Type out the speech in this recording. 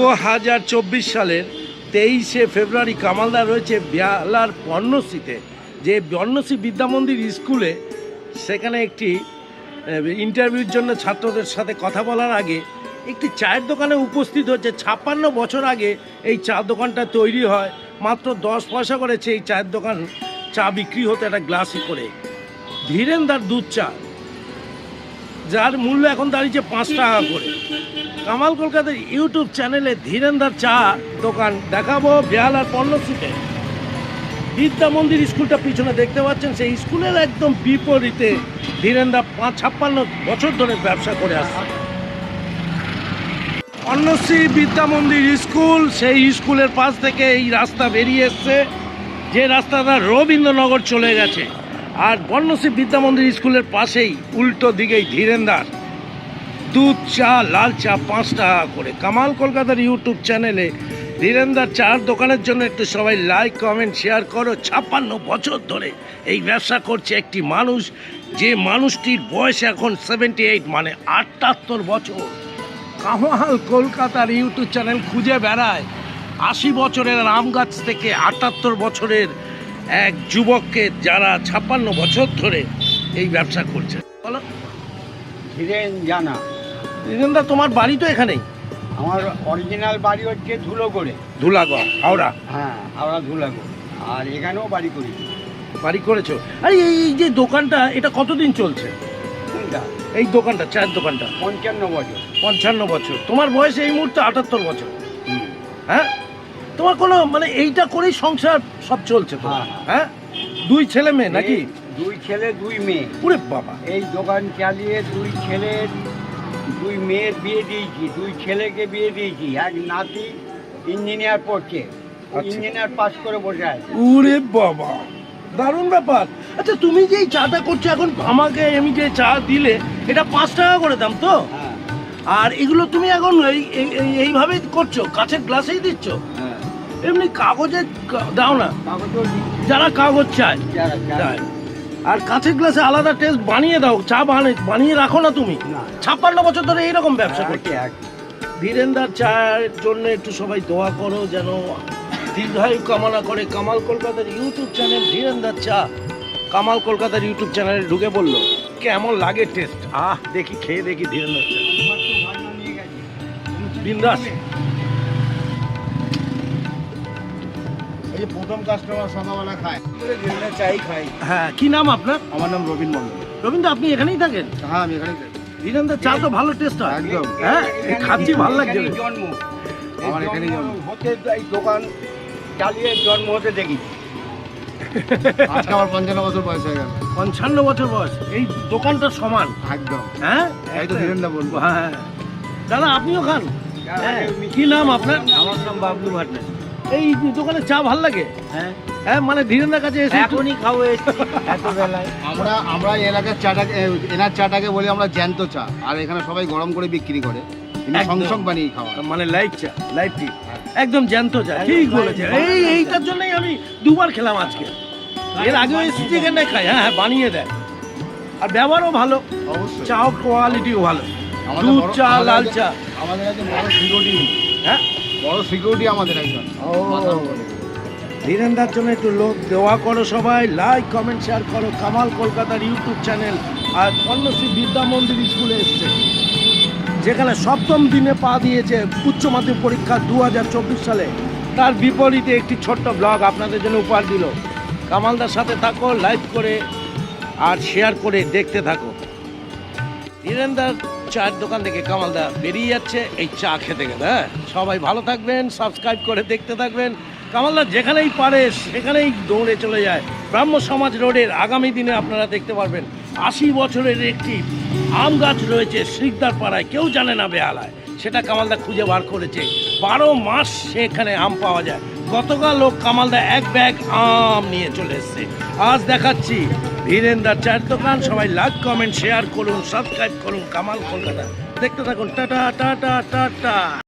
হাজার চব্বিশ সালের তেইশে ফেব্রুয়ারি কামালদা রয়েছে বেহালার বর্ণশ্রীতে যে বর্ণশ্রী বিদ্যামন্দির স্কুলে সেখানে একটি ইন্টারভিউর জন্য ছাত্রদের সাথে কথা বলার আগে একটি চায়ের দোকানে উপস্থিত হচ্ছে। ছাপ্পান্ন বছর আগে এই চা দোকানটা তৈরি হয়। মাত্র দশ পয়সা করেছে এই চায়ের দোকান চা বিক্রি হতো একটা গ্লাসে করে। ধীরেন ধীরেন্দার দুধ চা। যার মূল্য এখন দাঁড়িয়েছে পাঁচ টাকা করে। কামাল কলকাতার ইউটিউব চ্যানেলে ধীরেন্দার চা দোকান দেখাবো বেহাল বেহালার পণ্যশ্রীতে বিদ্যা মন্দির স্কুলটা পিছনে দেখতে পাচ্ছেন সেই স্কুলের একদম বিপরীতে ধীরেন্দা পাঁচ ছাপ্পান্ন বছর ধরে ব্যবসা করে আসছে। অন্নশ্রী বিদ্যা মন্দির স্কুল সেই স্কুলের পাশ থেকে এই রাস্তা বেরিয়ে এসছে যে রাস্তাটা রবীন্দ্রনগর চলে গেছে। আর বর্ণশ্রী বিদ্যা মন্দির স্কুলের পাশেই উল্টো দিকেই ধীরেন্দার। দুধ, চা, লাল চা পাঁচ টাকা করে। কামাল কলকাতার ইউটিউব চ্যানেলে ধীরেন্দার চার দোকানের জন্য একটু সবাই লাইক, কমেন্ট, শেয়ার করো। ছাপ্পান্ন বছর ধরে এই ব্যবসা করছে একটি মানুষ। যে মানুষটির বয়স এখন সেভেন্টি এইট মানে আটাত্তর বছর। কামাল কলকাতার ইউটিউব চ্যানেল খুঁজে বেড়ায়। আশি বছরের আম গাছ থেকে আটাত্তর বছরের এক যুবককে যারা ছাপ্পান্ন বছর ধরে এই ব্যবসা করছে। বলো। ধীরেন জানা। ধীরেন্দা তোমার বাড়ি তো এখানেই? আমার অরিজিনাল বাড়ি হচ্ছে ধুলোগড়ে। ধুলাগড় হাওড়া? হ্যাঁ হাওড়া ধুলাগড়। আর এখানেও বাড়ি করি বাড়ি করেছ? আরে এই এই যে দোকানটা এটা কতদিন চলছে? এই দোকানটা চায়ের দোকানটা। পঞ্চান্ন বছর। পঞ্চান্ন বছর। তোমার বয়স এই মুহূর্তে আটাত্তর বছর। হ্যাঁ? তোমার কোনো মানে এইটা করেই সংসার সব চলছে তো হ্যাঁ। হ্যাঁ? দুই ছেলে মেয়ে নাকি? দুই ছেলে দুই মেয়ে। ওরে বাবা। এই দোকান চালিয়ে দুই ছেলের দুই মেয়ের বিয়ে দিয়েছি দুই ছেলেকে বিয়ে দিয়েছি। এক নাতি ইঞ্জিনিয়ার পড়ছে। আচ্ছা। ইঞ্জিনিয়ার পাস করে বসে আছে। ওরে বাবা দারুণ ব্যাপার। আচ্ছা তুমি যে চাটা করছ এখন আমাকে আমি যে চা দিলে এটা পাঁচ টাকা করে দাম তো? হ্যাঁ। আর এগুলো তুমি এখন এই এই- এই- এইভাবেই করছ? কাছের গ্লাসেই দিচ্ছ? হ্যাঁ। এমনি কাগজে দাও না। যারা কাগজ চায় আর কাছের গ্লাসে আলাদা টেস্ট বানিয়ে দাও চা বানিয়ে বানিয়ে রাখো না তুমি। ছাপ্পান্ন বছর ধরে এইরকম ব্যবসা করছ। ধীরেন্দার চায়ের জন্য একটু সবাই দোয়া করো যেন দীর্ঘায়ু কামনা করে কামাল কলকাতার ইউটিউব চ্যানেল ধীরেন্দার চা কামাল কলকাতার ইউটিউব চ্যানেলে ঢুকে বলল কেমন লাগে টেস্ট? আহ দেখি খেয়ে দেখি ধীরেন্দার চা। বিন্দাস। যে প্রথম কাস্টমার সকালবেলা খায়। চাই খাই। হ্যাঁ কি নাম আপনার? আমার নাম রবীন মন্ডল রবীন্দ্র আপনি এখানেই থাকেন? হ্যাঁ আমি এখানেই থাকি। চা তো ভালো টেস্ট হয়। একদম। হ্যাঁ খাচ্ছি ভালো লাগছে। জন্ম। আমার এখানেই জন্ম জন্ম। হতে এই দোকান চালিয়ে জন্ম হতে দেখি। আজকে আমার পঞ্চান্ন বছর বয়স হয়ে গেল। পঞ্চান্ন বছর বয়স। এই দোকানটা সমান। একদম। হ্যাঁ? এই তো ধীরেন্দা বলব। হ্যাঁ। দাদা আপনিও খান? হ্যাঁ কি নাম আপনার? আমার নাম বাবলু ভাটনা এই দোকানে চা ভালো লাগে? হ্যাঁ। হ্যাঁ মানে ধীরেন্দার কাছে এসে একটু- এখনই খাব এত বেলায় আমরা আমরা এই এলাকার চাটাকে এনার চাটাকে বলি আমরা জ্যান্ত চা। আর এখানে সবাই গরম করে বিক্রি করে। সংসং বানিয়ে খাওয়া মানে লাইট চা লাইট টি। একদম জ্যান্ত চা ঠিক বলেছে এই এইটার জন্যই আমি দুবার খেলাম আজকে। এর আগেও এসেছি এখানে খাই। হ্যাঁ হ্যাঁ বানিয়ে দেয় আর ব্যবহারও ভালো। অবশ্যই। চাও কোয়ালিটিও ভালো। আমাদের দুধ চা লাল চা। আমাদের বড় হ্যাঁ? বড় সিকিউরিটি আমাদের একজন। ধীরেন্দার জন্য একটু লোক দেওয়া করো সবাই লাইক কমেন্ট শেয়ার করো। কামাল কলকাতার ইউটিউব চ্যানেল আর অন্নশ্রী বিদ্যা মন্দির স্কুলে এসছে। যেখানে সপ্তম দিনে পা দিয়েছে উচ্চ মাধ্যমিক পরীক্ষা দু হাজার চব্বিশ সালে। তার বিপরীতে একটি ছোট্ট ব্লগ আপনাদের জন্য উপহার দিল। কামালদার সাথে থাকো লাইক করে আর শেয়ার করে দেখতে থাকো। ধীরেন্দার চায়ের দোকান থেকে কামালদা বেরিয়ে যাচ্ছে, এই চা খেতে গেলে হ্যাঁ? সবাই ভালো থাকবেন সাবস্ক্রাইব করে দেখতে থাকবেন। কামালদা যেখানেই পারে, সেখানেই দৌড়ে চলে যায়। ব্রাহ্ম সমাজ রোডের আগামী দিনে আপনারা দেখতে পারবেন। আশি বছরের একটি আম গাছ রয়েছে শিকদার পাড়ায় কেউ জানে না বেহালায়। সেটা কামালদা খুঁজে বার করেছে। বারো মাস সেখানে আম পাওয়া যায়। গতকাল লোক কামালদা এক ব্যাগ আম নিয়ে চলে এসছে। আজ দেখাচ্ছি। ধীরেন্দার চায়ের দোকান। সবাই লাইক কমেন্ট শেয়ার করুন সাবস্ক্রাইব করুন কামাল কলকাতা। দেখতে থাকুন। Tata tata tata.